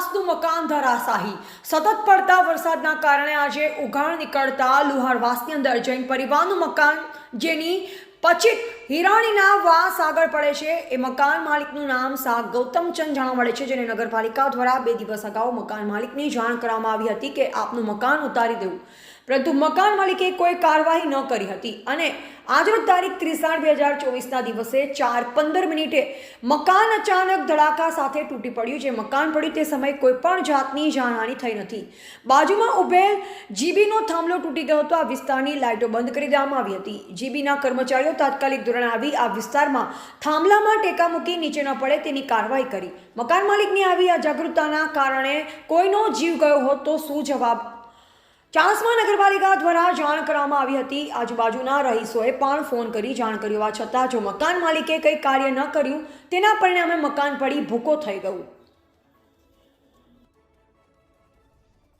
ઉપરવાસનું મકાન ધરાશાહી સતત પડતા વરસાદના કારણે આજે ઉઘાડ નીકળતા લુહારવાસની અંદર જૈન પરિવારનું મકાન, જેની પચીત હિરાણીના વાસ આગળ પડે છે. એ મકાન માલિકનું નામ સા ગૌતમચંદ જાણવા મળે છે, જેને નગરપાલિકા દ્વારા બે દિવસ અગાઉ મકાન માલિકની જાણ કરવામાં આવી હતી કે આપનું મકાન ઉતારી દેવું. પરંતુ મકાન માલિકે કોઈ કાર્યવાહી ન કરી હતી અને આજરોજ તારીખ ત્રીસ બે હજાર ચોવીસના દિવસે ચાર પંદર મિનિટે મકાન અચાનક ધડાકા સાથે તૂટી પડ્યું. જે મકાન પડ્યું તે સમયે કોઈ પણ જાતની જાનહાની થઈ નથી. બાજુમાં ઉભેલ જીબીનો થાંભલો તૂટી ગયો હતો આ વિસ્તારની લાઇટો બંધ કરી દેવામાં આવી હતી. જીબીના કર્મચારીઓ તાત્કાલિક ધોરણે આવી આ વિસ્તારમાં થાંભલામાં ટેકા મૂકી નીચે ન પડે તેની કાર્યવાહી કરી. મકાન માલિકની આવી આ જાગૃતતાના કારણે કોઈનો જીવ ગયો હોત તો શું જવાબ? ચાંસમાં નગરપાલિકા દ્વારા જાણ કરવામાં આવી હતી. આજુબાજુના રહીશોએ પણ ફોન કરી જાણ કરી હોવા છતાં જો મકાન માલિકે કંઈ કાર્ય ન કર્યું, તેના પરિણામે મકાન પડી ભૂકો થઈ ગયું.